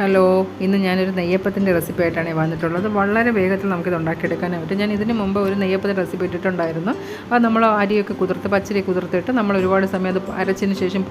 Hello ഇന്ന് ഞാനൊരു നെയ്യപ്പത്തിന്റെ recipe ആയിട്ടാണ് വന്നിട്ടുള്ളത്. വളരെ വേഗത്തിൽ നമുക്കിത് ഉണ്ടാക്കിയെടുക്കാൻ പറ്റും. ഞാൻ ഇതിന് മുമ്പ് ഒരു നെയ്യപ്പത്തിന്റെ റെസിപ്പി ഇട്ടിട്ടുണ്ടായിരുന്നു. അത് നമ്മൾ അരിയൊക്കെ കുതിർത്ത് പച്ചരി കുതിർത്തിട്ട് നമ്മൾ ഒരുപാട് സമയം അത് അരച്ചതിന് ശേഷം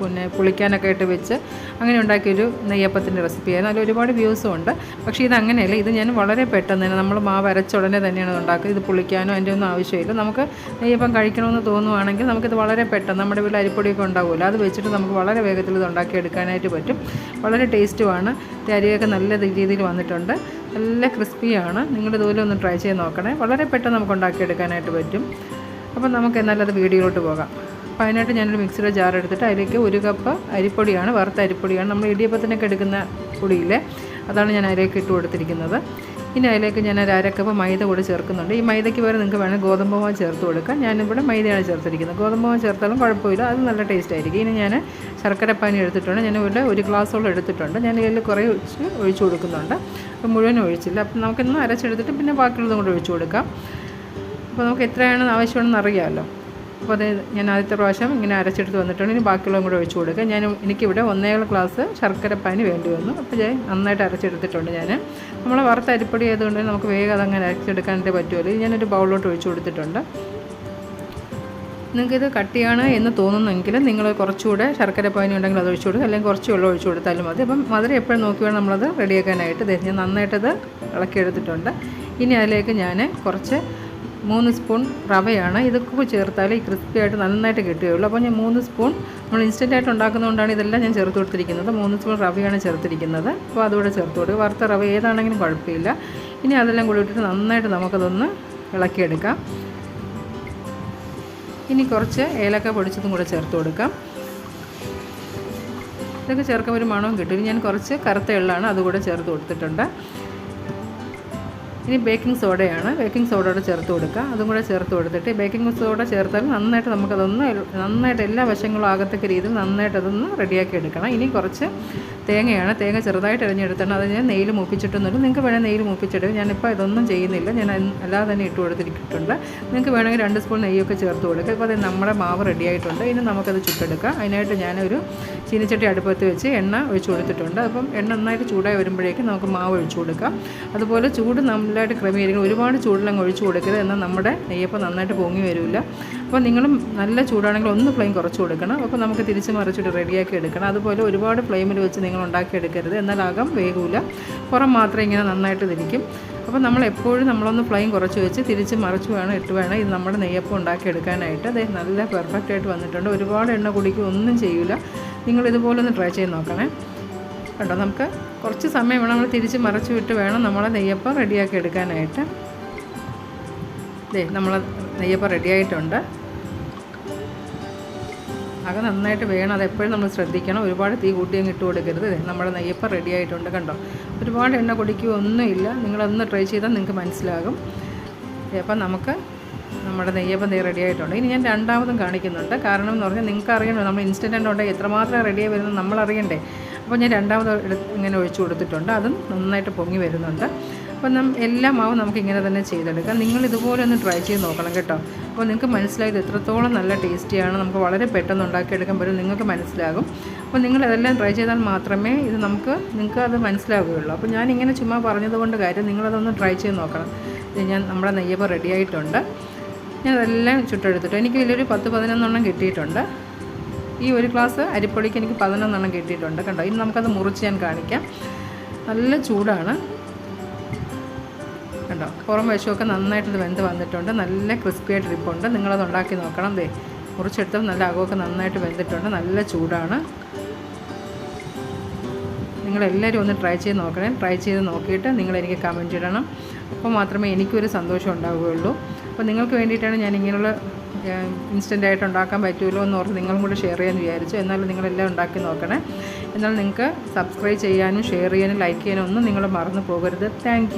പിന്നെ പുളിക്കാനൊക്കെ ആയിട്ട് വെച്ച് അങ്ങനെ ഉണ്ടാക്കിയൊരു നെയ്യപ്പത്തിന്റെ റെസിപ്പിയായിരുന്നു അതിൽ ഒരുപാട് വ്യൂസും ഉണ്ട്. പക്ഷേ ഇത് അങ്ങനെയല്ല. ഇത് ഞാൻ വളരെ പെട്ടെന്ന് തന്നെ നമ്മൾ മാവ് അരച്ച ഉടനെ തന്നെയാണ് ഉണ്ടാക്കുക. ഇത് പുളിക്കാനോ അതിന്റെ ഒന്നും ആവശ്യമില്ല. നമുക്ക് നെയ്യപ്പം കഴിക്കണമെന്ന് തോന്നുവാണെങ്കിൽ നമുക്കിത് വളരെ പെട്ടെന്ന് നമ്മുടെ വീട്ടിൽ അരിപ്പൊടിയൊക്കെ ഉണ്ടാവുമല്ലോ. അത് വെച്ചിട്ട് നമുക്ക് വളരെ വേഗത്തിൽ ഇത് ഉണ്ടാക്കിയെടുക്കാനായിട്ട് പറ്റും. വളരെ ടേസ്റ്റുമാണ് അരിയൊക്കെ നല്ല രീതിയിൽ വന്നിട്ടുണ്ട്. നല്ല ക്രിസ്പിയാണ് നിങ്ങൾ ഇതുപോലെ ഒന്ന് ട്രൈ ചെയ്ത് നോക്കണേ. വളരെ പെട്ടെന്ന് നമുക്ക് ഉണ്ടാക്കിയെടുക്കാനായിട്ട് പറ്റും. അപ്പം നമുക്ക് എന്നാലത് വീഡിയോയിലോട്ട് പോകാം. അപ്പോൾ അതിനായിട്ട് ഞാനൊരു മിക്സിയുടെ ജാർ എടുത്തിട്ട് അതിലേക്ക് ഒരു കപ്പ് അരിപ്പൊടിയാണ് വറുത്ത അരിപ്പൊടിയാണ്. നമ്മൾ ഇടിയപ്പത്തിനൊക്കെ എടുക്കുന്ന പൊടിയില്ലേ അതാണ് ഞാൻ അതിലേക്ക് ഇട്ട് കൊടുത്തിരിക്കുന്നത്. ഇനി അതിലേക്ക് ഞാൻ ഒരു അരക്കപ്പ് മൈദ കൂടി ചേർക്കുന്നുണ്ട്. ഈ മൈദയ്ക്ക് പകരം നിങ്ങൾക്ക് വേണമെങ്കിൽ ഗോതമ്പ് മാവ് ചേർത്ത് കൊടുക്കാം. ഞാനിവിടെ മൈദയാണ് ചേർത്തിരിക്കുന്നത്. ഗോതമ്പ് മാവ് ചേർത്താലും കുഴപ്പമില്ല. അത് നല്ല ടേസ്റ്റ് ആയിരിക്കും. ഇനി ഞാൻ ശർക്കര പാനി എടുത്തിട്ടുണ്ട്. ഞാൻ ഇവിടെ ഒരു ഗ്ലാസ്സോളം എടുത്തിട്ടുണ്ട്. ഞാൻ ഇതിൽ കുറേ ഒഴിച്ച് ഒഴിച്ചു കൊടുക്കുന്നുണ്ട്. അപ്പം മുഴുവൻ ഒഴിച്ചില്ല. അപ്പം നമുക്കിന്ന് അരച്ചെടുത്തിട്ട് പിന്നെ ബാക്കിയുള്ളതും കൂടെ ഒഴിച്ചു കൊടുക്കാം. അപ്പോൾ നമുക്ക് എത്രയാണ് ആവശ്യമാണെന്ന് അറിയാമല്ലോ. അപ്പോൾ അത് ഞാൻ ആദ്യത്തെ പ്രാവശ്യം ഇങ്ങനെ അരച്ചെടുത്ത് വന്നിട്ടുണ്ട്. ഇനി ബാക്കിയുള്ളതും കൂടെ ഒഴിച്ചു കൊടുക്കുക ഞാൻ എനിക്കിവിടെ ഒന്നേകാൽ ഗ്ലാസ് ശർക്കരപ്പാനി വേണ്ടി വന്നു. അപ്പോൾ ഞാൻ നന്നായിട്ട് അരച്ചെടുത്തിട്ടുണ്ട് ഞാൻ. നമ്മൾ വറുത്ത അരിപ്പൊടി ആയതുകൊണ്ട് നമുക്ക് വേഗം അതങ്ങനെ അരച്ചെടുക്കാനായിട്ട് പറ്റുമല്ലോ ഞാനൊരു ബൗളിലോട്ട് ഒഴിച്ചു കൊടുത്തിട്ടുണ്ട്. നിങ്ങൾക്കിത് കട്ടിയാണ് എന്ന് തോന്നുന്നെങ്കിൽ നിങ്ങൾ കുറച്ചുകൂടെ ശർക്കര പാനി ഉണ്ടെങ്കിൽ അത് ഒഴിച്ചു കൊടുക്കുക. അല്ലെങ്കിൽ കുറച്ച് വെള്ളം ഒഴിച്ചു കൊടുത്താലും മതി. അപ്പം മധുരം എപ്പോഴും നോക്കി വേണം നമ്മളത് റെഡിയാക്കാനായിട്ട്. ഞാൻ നന്നായിട്ടത് ഇളക്കിയെടുത്തിട്ടുണ്ട്. ഇനി അതിലേക്ക് ഞാൻ കുറച്ച് മൂന്ന് സ്പൂൺ റവയാണ്. ഇതൊക്കെ ചേർത്താൽ ഈ ക്രിസ്പി ആയിട്ട് നന്നായിട്ട് കിട്ടുകയുള്ളൂ. അപ്പോൾ ഞാൻ മൂന്ന് സ്പൂൺ നമ്മൾ ഇൻസ്റ്റന്റ് ആയിട്ട് ഉണ്ടാക്കുന്നതുകൊണ്ടാണ് ഇതെല്ലാം ഞാൻ ചേർത്ത് കൊടുത്തിരിക്കുന്നത്. മൂന്ന് സ്പൂൺ റവയാണ് ചേർത്തിരിക്കുന്നത്. അപ്പോൾ അതുകൂടെ ചേർത്ത് കൊടുക്കുക. വറുത്ത റവ ഏതാണെങ്കിലും കുഴപ്പമില്ല. ഇനി അതെല്ലാം കൂടി ഇട്ടിട്ട് നന്നായിട്ട് നമുക്കതൊന്ന് ഇളക്കിയെടുക്കാം. ഇനി കുറച്ച് ഏലക്ക പൊടിച്ചതും കൂടെ ചേർത്ത് കൊടുക്കാം. ഇതൊക്കെ ചേർക്കുമ്പോൾ ഒരു മണവും കിട്ടും. ഞാൻ കുറച്ച് കറുത്ത എള്ളാണ് അതുകൂടെ ചേർത്ത് കൊടുത്തിട്ടുണ്ട്. ഇനി ബേക്കിംഗ് സോഡയാണ് ബേക്കിംഗ് സോഡ കൂടെ ചേർത്ത് കൊടുക്കുക. അതും കൂടെ ചേർത്ത് കൊടുത്തിട്ട് ബേക്കിംഗ് സോഡ ചേർത്താൽ നന്നായിട്ട് നമുക്കതൊന്ന് നന്നായിട്ട് എല്ലാ വശങ്ങളും ആകത്തക്ക രീതിയിൽ നന്നായിട്ട് അതൊന്ന് റെഡിയാക്കി എടുക്കണം. ഇനി കുറച്ച് തേങ്ങയാണ്. തേങ്ങ ചെറുതായിട്ട് അരിഞ്ഞെടുത്തണം അത് ഞാൻ നെയ്യിൽ മൂപ്പിച്ചിട്ടൊന്നുമില്ല. നിങ്ങൾക്ക് വേണേൽ നെയ്യിൽ മൂപ്പിച്ചിടും. ഞാനിപ്പോൾ ഇതൊന്നും ചെയ്യുന്നില്ല. ഞാൻ അല്ലാതെ തന്നെ ഇട്ട് കൊടുത്തിട്ടുണ്ട് നിങ്ങൾക്ക് വേണമെങ്കിൽ രണ്ട് സ്പൂൺ നെയ്യൊക്കെ ചേർത്ത് കൊടുക്കുക ഇപ്പോൾ അത് നമ്മുടെ മാവ് റെഡിയായിട്ടുണ്ട്. ഇനി നമുക്കത് ചുട്ടെടുക്കാം. അതിനായിട്ട് ഞാനൊരു ചീനിച്ചട്ടി അടുപ്പത്ത് വെച്ച് എണ്ണ ഒഴിച്ചു കൊടുത്തിട്ടുണ്ട്. അപ്പം എണ്ണ നന്നായിട്ട് ചൂടായി വരുമ്പോഴേക്കും നമുക്ക് മാവ് ഒഴിച്ചു കൊടുക്കാം. അതുപോലെ ചൂട് നല്ലതായിട്ട് ക്രമീകരിക്കണം. ഒരുപാട് ചൂടിലങ്ങ് ഒഴിച്ചു കൊടുക്കരുത്. എന്നാൽ നമ്മുടെ നെയ്യപ്പം നന്നായിട്ട് പൊങ്ങി വരില്ല. അപ്പോൾ നിങ്ങളും നല്ല ചൂടാണെങ്കിൽ ഒന്ന് ഫ്ലെയിം കുറച്ച് കൊടുക്കണം. അപ്പോൾ നമുക്ക് തിരിച്ച് മറിച്ചിട്ട് റെഡിയാക്കി എടുക്കണം. അതുപോലെ ഒരുപാട് ഫ്ലെയിമിൽ വെച്ച് നിങ്ങൾ ഉണ്ടാക്കിയെടുക്കരുത്. എന്നാൽ അകം വേഗൂല പുറം മാത്രം ഇങ്ങനെ നന്നായിട്ട് തിരിക്കും അപ്പോൾ നമ്മൾ എപ്പോഴും നമ്മളൊന്ന് ഫ്ലെയിം കുറച്ച് വെച്ച് തിരിച്ച് മറിച്ച് വേണം ഇട്ട് വേണം ഇത് നമ്മുടെ നെയ്യപ്പം ഉണ്ടാക്കിയെടുക്കാനായിട്ട്. അത് നല്ല പെർഫെക്റ്റ് ആയിട്ട് വന്നിട്ടുണ്ട്. ഒരുപാട് എണ്ണ കുടിക്കുക ഒന്നും ചെയ്യില്ല നിങ്ങൾ ഇതുപോലെ ഒന്ന് ട്രൈ ചെയ്ത് നോക്കണേ. കേട്ടോ നമുക്ക് കുറച്ച് സമയം വേണം. നമ്മൾ തിരിച്ച് മറിച്ച് വിട്ട് വേണം നമ്മളെ നെയ്യപ്പം റെഡിയാക്കി എടുക്കാനായിട്ട്. ദേ നമ്മൾ നെയ്യപ്പം റെഡിയായിട്ടുണ്ട് അകം നന്നായിട്ട് വേണം. അത് എപ്പോഴും നമ്മൾ ശ്രദ്ധിക്കണം. ഒരുപാട് തീ കൂട്ടി അങ്ങ് ഇട്ട് കൊടുക്കരുത്. നമ്മുടെ നെയ്യപ്പം റെഡി ആയിട്ടുണ്ട് കണ്ടോ? ഒരുപാട് എണ്ണ കുടിക്കുക ഒന്നുമില്ല. നിങ്ങളൊന്ന് ട്രൈ ചെയ്താൽ നിങ്ങൾക്ക് മനസ്സിലാകും. അപ്പം നമുക്ക് നമ്മുടെ നെയ്യപ്പം ദേ റെഡി ആയിട്ടുണ്ട്. ഇനി ഞാൻ രണ്ടാമതും കാണിക്കുന്നുണ്ട്. കാരണം എന്ന് പറഞ്ഞാൽ നിങ്ങൾക്ക് അറിയണോ? നമ്മൾ ഇൻസ്റ്റന്റ് ഉണ്ടെങ്കിൽ എത്രമാത്രം റെഡിയായി വരുന്നത് നമ്മൾ അറിയണ്ടേ? അപ്പോൾ ഞാൻ രണ്ടാമത് ഇങ്ങനെ ഒഴിച്ചു കൊടുത്തിട്ടുണ്ട്. അതും നന്നായിട്ട് പൊങ്ങി വരുന്നുണ്ട്. അപ്പോൾ നം എല്ലാ മാവും നമുക്ക് ഇങ്ങനെ തന്നെ ചെയ്തെടുക്കാം. നിങ്ങൾ ഇതുപോലെ ഒന്ന് ട്രൈ ചെയ്ത് നോക്കണം കേട്ടോ. അപ്പോൾ നിങ്ങൾക്ക് മനസ്സിലായത് എത്രത്തോളം നല്ല ടേസ്റ്റിയാണ്. നമുക്ക് വളരെ പെട്ടെന്ന് ഉണ്ടാക്കിയെടുക്കാൻ പറ്റും. നിങ്ങൾക്ക് മനസ്സിലാകും. അപ്പോൾ നിങ്ങൾ അതെല്ലാം ട്രൈ ചെയ്താൽ മാത്രമേ ഇത് നമുക്ക് നിങ്ങൾക്ക് അത് മനസ്സിലാവുകയുള്ളൂ. അപ്പോൾ ഞാൻ ഇങ്ങനെ ചുമ്മാ പറഞ്ഞതുകൊണ്ട് കാര്യം നിങ്ങളതൊന്ന് ട്രൈ ചെയ്ത് നോക്കണം. ഞാൻ നമ്മുടെ നെയ്യപ്പം റെഡി ആയിട്ടുണ്ട്. ഞാൻ അതെല്ലാം ചുട്ടെടുത്തിട്ട് എനിക്ക് ഇതിലൊരു പത്ത് പതിനൊന്നെണ്ണം കിട്ടിയിട്ടുണ്ട്. ഈ ഒരു ഗ്ലാസ് അരിപ്പൊടിക്ക് എനിക്ക് പതിനൊന്നെണ്ണം കിട്ടിയിട്ടുണ്ട്. കണ്ടോ? ഇനി നമുക്കത് മുറിച്ച് ഞാൻ കാണിക്കാം. നല്ല ചൂടാണ്. കണ്ടോ പുറം വശമൊക്കെ നന്നായിട്ട് വെന്ത് വന്നിട്ടുണ്ട്. നല്ല ക്രിസ്പി ആയിട്ട് ഇരിപ്പുണ്ട്. നിങ്ങളത് ഉണ്ടാക്കി നോക്കണം. ദേ മുറിച്ചെടുത്തും നല്ല അകമൊക്കെ നന്നായിട്ട് വെന്തിട്ടുണ്ട്. നല്ല ചൂടാണ്. നിങ്ങളെല്ലാവരും ഒന്ന് ട്രൈ ചെയ്ത് നോക്കണേ. ട്രൈ ചെയ്ത് നോക്കിയിട്ട് നിങ്ങളെനിക്ക് കമന്റ് ഇടണം. അപ്പോൾ മാത്രമേ എനിക്കൊരു സന്തോഷം ഉണ്ടാവുകയുള്ളൂ. അപ്പോൾ നിങ്ങൾക്ക് വേണ്ടിയിട്ടാണ് ഞാൻ ഇങ്ങനെയുള്ള ഇൻസ്റ്റന്റ് ആയിട്ട് ഉണ്ടാക്കാൻ പറ്റുമല്ലോ എന്ന് ഓർത്ത് നിങ്ങളും കൂടെ ഷെയർ ചെയ്യാമെന്ന് വിചാരിച്ചു. എന്നാലും നിങ്ങളെല്ലാം ഉണ്ടാക്കി നോക്കണേ. എന്നാൽ നിങ്ങൾക്ക് സബ്സ്ക്രൈബ് ചെയ്യാനും ഷെയർ ചെയ്യാനും ലൈക്ക് ചെയ്യാനും ഒന്നും നിങ്ങൾ മറന്നു പോകരുത്. താങ്ക്